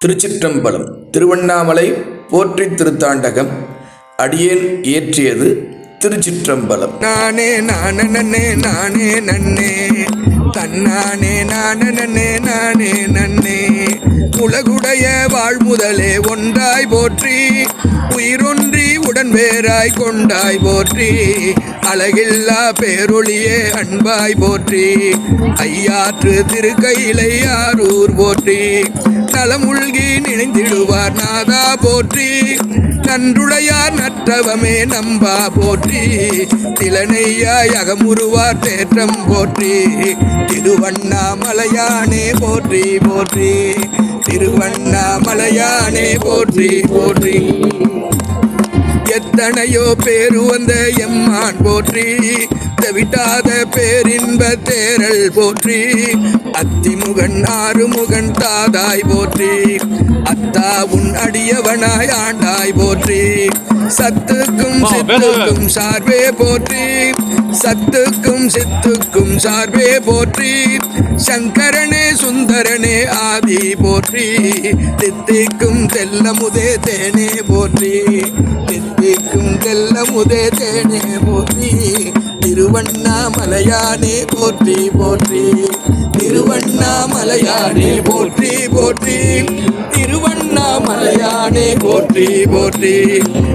திருச்சிற்றம்பலம் திருவண்ணாமலை போற்றி திருத்தாண்டகம் அடியேன் இயற்றியது திருச்சிற்றம்பலம். நானே நானே நன்னே நானே நன்னே. தன்னானே நானே நன்னே நானே நன்னே. உலகுடைய வாழ்முதலே ஒன்றாய் போற்றி உயிரொன்றி உடன் வேறாய் கொண்டாய் போற்றி அழகில்லா பேரொழியே அன்பாய் போற்றி ஐயாற்று திருக்கையிலை யாரூர் போற்றி நலம் உள்கி நினைந்திடுவார் நாதா போற்றி. நன்றுடையார் நற்றவமே நம்பா போற்றி. திலனையாய் அகமுருவார் தேற்றம் போற்றி. திருவண்ணாமலையானே போற்றி போற்றி. திருவண்ணாமலையானே போற்றி போற்றி. எத்தனையோ பேரு வந்த எம்மான் போற்றி. தவிட்டாத பேரின்ப தேரல் போற்றி. அத்திமுகன் ஆறுமுகன் தாதாய் போற்றி. அத்தா உன் அடியவனாய் ஆண்டாய் போற்றி. சத்துக்கும் சித்துக்கும் சார்பே போற்றி. சத்துக்கும் சித்துக்கும் சார்பே போற்றி. சங்கரனே சுந்தரனே ஆதி போற்றி. தித்திக்கும் தெல்லமுதே தேனே போற்றி. தித்திக்கும் தெல்லமுதே தேனே போற்றி. திருவண்ணாமலையானே போற்றி போற்றி. திருவண்ணாமலையானே போற்றி போற்றி. திருவண்ணாமலையானே போற்றி போற்றி.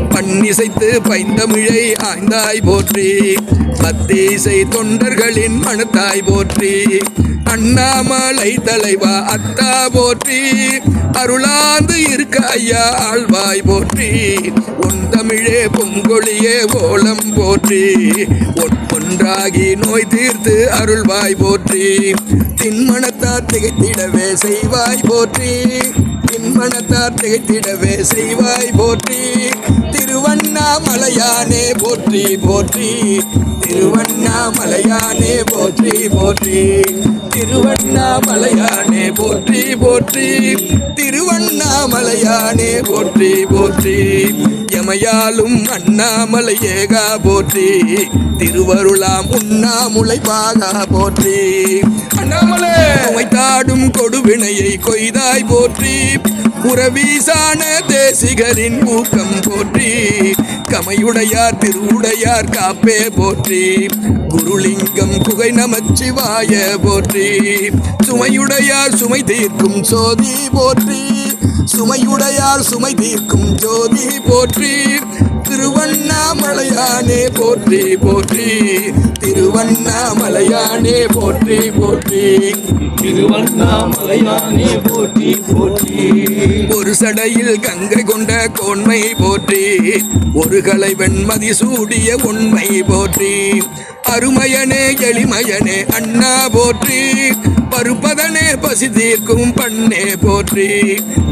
பண்ணிசைத்து பைந்தமிழை ஆய்ந்தாய் போற்றி. பத்திசை தொண்டர்களின் மனத்தாய் போற்றி. அண்ணாமலை தலைவா அத்தா போற்றி. அருளாந்து இருக்க ஐயா ஆழ்வாய் போற்றி. உன் தமிழே பொங்கொழியே ஓலம் போற்றி. ஒன்றாகி நோய் தீர்த்து அருள்வாய் போற்றி. தின்மணத்தார் திகைத்திடவே செய்வாய் போற்றி. தின்மணத்தார் திகைத்திடவே செய்வாய் போற்றி. திருவண்ணாமலையானே போற்றி போற்றி. திருவண்ணாமலையானே போற்றி போற்றி. திருவண்ணாமலையானே போற்றி போற்றி. திருவண்ணாமலையானே போற்றி போற்றி. எமையாலும் அண்ணாமலை ஏகா போற்றி. திருவருளாம் உண்ணாமுலை பாகா போற்றி. அண்ணாமலை! தாடும் கொடுவினையை கொய்தாய் போற்றி. புறவீசான தேசிகரின் ஊக்கம் போற்றி. கமையுடையார் திருவுடையார் காப்பே போற்றி. குருலிங்கம் குகை நமச்சிவாய போற்றி. சுமையுடையார் சுமை தீர்க்கும் சோதி போற்றி. சுமையுடையார் சுமை தீர்க்கும் ஜோதி போற்றி. திருவண்ணாமலையானே போற்றி போற்றி. திருவண்ணாமலையானே போற்றி போற்றி. திருவண்ணாமலையானே போற்றி போற்றி. ஒரு சடையில் கங்கை கொண்ட கோன்மை போற்றி. ஒரு கலை வெண்மதி சூடிய உண்மை போற்றி. அருமையனே எளிமையனே அண்ணா போற்றி. பருப்பதனே பசி தீர்க்கும் பண்ணே போற்றி.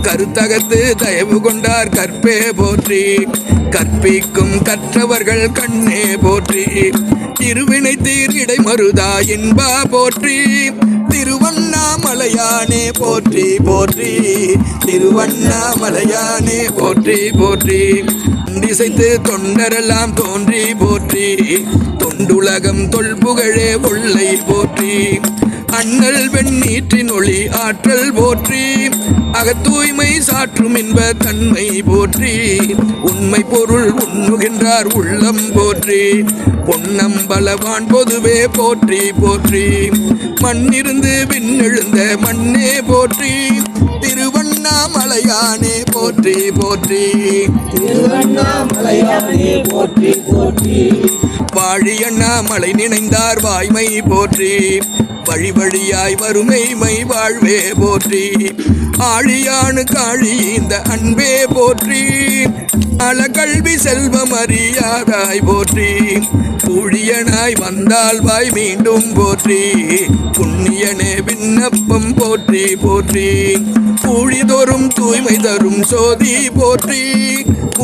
கருத்தகத்து தயவு கொண்டார் கற்பே போற்றி. கற்பிக்கும் கற்றவர்கள் கண்ணே போற்றி. இருவினை தீர் இடை மருதா இன்பா போற்றி. திருவண்ணாமலையானே போற்றி போற்றி. திருவண்ணாமலையானே போற்றி போற்றி. திசைத்து தொண்டரெல்லாம் தோன்றி போற்றி. தொண்டுலகம் தொல்புகழே உள்ளை போற்றி. அண்ணல் வெண்ணீற்றின் ஒளி ஆற்றல் போற்றி. அகத்தூய்மை சாற்றும் இன்ப தன்மை போற்றி. உண்மை பொருள் உண்ணுகின்றார் உள்ளம் போற்றி. பொன்னம்பலவான் பொதுவே போற்றி போற்றி. மண்ணிருந்து விண்ணெழுந்த மண்ணே போற்றி. திருவண்ணாமலையானே போற்றி போற்றி. போற்றி போற்றி வாழி அண்ணாமலை நினைந்தார் வாய்மை போற்றி. வழி வழியாய் வறுமைமை வாழ்வே போற்றி. ஆழியானு காழி இந்த அன்பே போற்றி. அலகல்வி செல்வம் அறியாதாய் போற்றி. ஊழியனாய் வந்தால் வாய் மீண்டும் போற்றி. புண்ணியனே விண்ணப்பம் போற்றி போற்றி. ஊழிதோறும் தூய்மை தரும் சோதி போற்றி.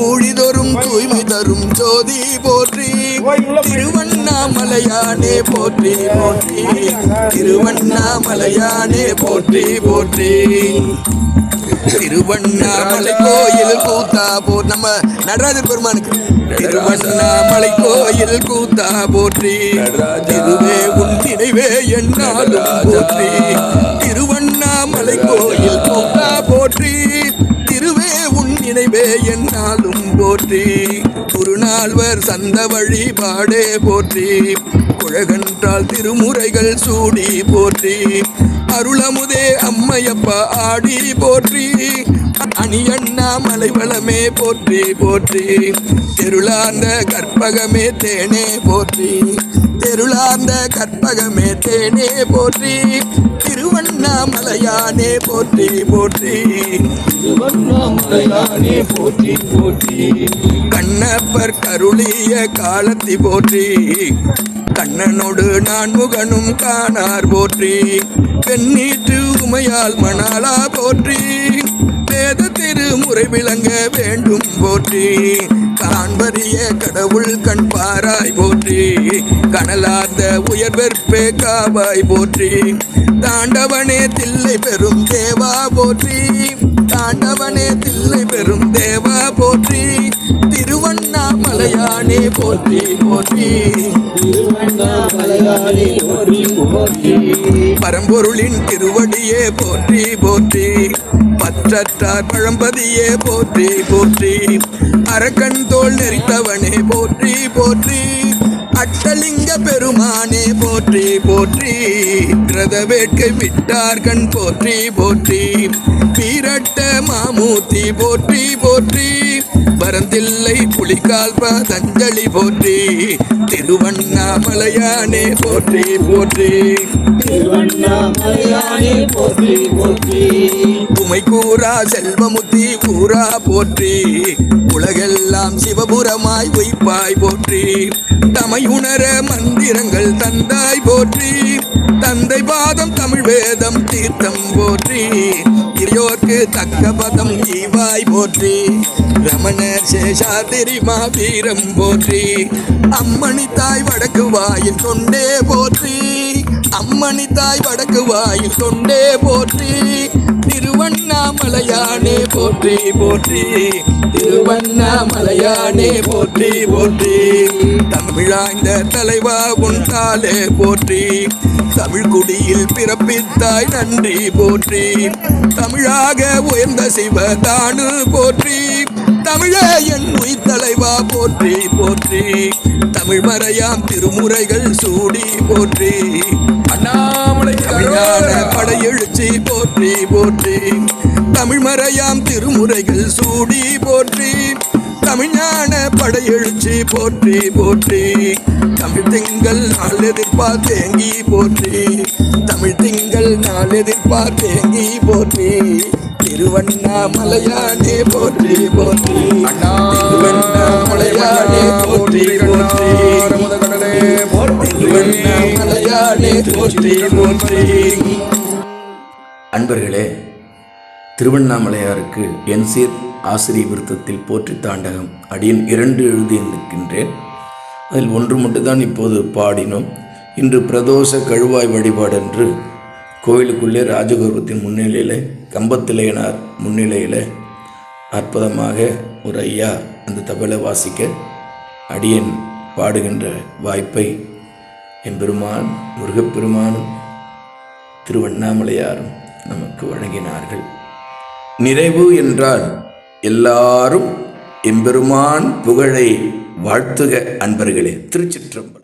ஊழிதோறும் தூய்மை தரும் ஜோதி போற்றி. திருவண்ணாமலையானே போற்றி போற்றி. திருவண்ணாமலையானே போற்றி போற்றி. திருவண்ணாமலை கோயில் கூத்தா போ நம்ம நடராஜர் பெருமானுக்கு. திருவண்ணாமலை கோயில் கூத்தா போற்றி. திருவே உன் நினைவே என்னாலும் போற்றி. திருவண்ணாமலை கோயில் கூத்தா என்னாலும் போற்றி. குருநாள்வர் சந்த வழிபாடே போற்றி. குழகன்றால் திருமுறைகள் சூடி போற்றி. அருளமுதே அம்மையப்பா ஆடி போற்றி. அணியன் அணியண்ணா மலைவளமே போற்றி போற்றி. தெருளார்ந்த கற்பகமே தேனே போற்றி. தெருளார்ந்த கற்பகமே தேனே போற்றி. திருவண்ணாமலையானே போற்றி போற்றி. திருவண்ணாமலையானே போற்றி போற்றி. கண்ணப்பர் கருளிய காலத்தி போற்றி. கண்ணனோடு நான் முகனும் காணார் போற்றி. பெண்ணீற்று உமையால் மணாலா போற்றி. வேத திருமுறை விளங்க வேண்டும் போற்றி. காண்பறிய கடவுள் கண் பாராய் போற்றி. கனலார்ந்த உயர்வெற்பே காவாய் போற்றி. தாண்டவனே தில்லை பெரும் தேவா போற்றி. தாண்டவனே தில்லை பெரும் தேவா போற்றி. திருவண்ணாமலையானே போற்றி போற்றி. பரம்பொருளின் திருவடியே போற்றி போற்றி. பற்றற்றார் பழம்பதியே போற்றி போற்றி. அரக்கன் தோல் நெறித்தவனே போற்றி போற்றி. அட்டலிங்க பெருமானே போற்றி போற்றி. கிரத வேட்கை விட்டார்கண் போற்றி போற்றி. பீரட்ட மாமூர்த்தி போற்றி போற்றி. வரந்தில்லை புலிகால் பதஞ்சலி போற்றி. திருவண்ணாமலையானே போற்றி போற்றி. திருவண்ணாமலையானே போற்றி போற்றி. உமை கூறா செல்வமுத்தி கூறா போற்றி. உலகெல்லாம் சிவபுரமாய் உய்ப்பாய் போற்றி. தமையுணர மந்திரங்கள் தந்தாய் போற்றி. தந்தை பாதம் தமிழ் வேதம் தீர்த்தம் போற்றி. இறையோர்க்கு தக்க பதம் ஈவாய் போற்றி. ரமணர் சேஷாதிரி மாவீரம் போற்றி. அம்மணி தாய் வடக்கு வாயில் தொண்டே போற்றி. அம்மணி தாய் வடக்கு வாயில் தொண்டே போற்றி. மலையானே போற்றி போற்றி. திருவண்ணாமலையானே போற்றி போற்றி. தமிழாய்ந்த தலைவா உண்டாலே போற்றி. தமிழ் குடியில் பிறப்பித்தாய் நன்றி போற்றி. தமிழாக உயர்ந்த சிவ தானு போற்றி. தமிழே என் உயிர் தலைவா போற்றி போற்றி. தமிழ் மறையாம் திருமுறைகள் சூடி போற்றி. அண்ணா தமிழான படையெழுச்சி போற்றி போற்றி. தமிழ் மறையாம் திருமுறைகள் சூடி போற்றி. தமிழ்ஞான படையெழுச்சி போற்றி போற்றி. தமிழ் திங்கள் நாள் எதிர்பார் தேங்கி போற்றி. தமிழ் திங்கள் நாள் எதிர்பார் தேங்கி போற்றி. திருவண்ணாமலையானே போற்றி போற்றி. திருவண்ணாமலையானே போற்றி போற்றி திருவண்ணாமலையானே போற்றி போற்றி. நண்பர்களே திருவண்ணாமலையாருக்கு என் சீர் ஆசிரிய விருத்தத்தில் போற்றி தாண்டகம் அடியன் இரண்டு எழுதி இருக்கின்றேன். அதில் ஒன்று மட்டும்தான் இப்போது பாடினோம். இன்று பிரதோஷ கழுவாய் வழிபாடு என்று கோயிலுக்குள்ளே ராஜகோபுரத்தின் முன்னிலையில் கம்பத்திலையனார் முன்னிலையில் அற்புதமாக ஒரு ஐயா அந்த தபலை வாசிக்க அடியேன் பாடுகின்ற வாய்ப்பை எம்பெருமான் முருகப்பெருமானும் திருவண்ணாமலையாரும் நமக்கு வழங்கினார்கள். நிறைவு என்றால் எல்லாரும் எம்பெருமான் புகழை வாழ்த்துக அன்பர்களே. திருச்சிற்றம்பலம்.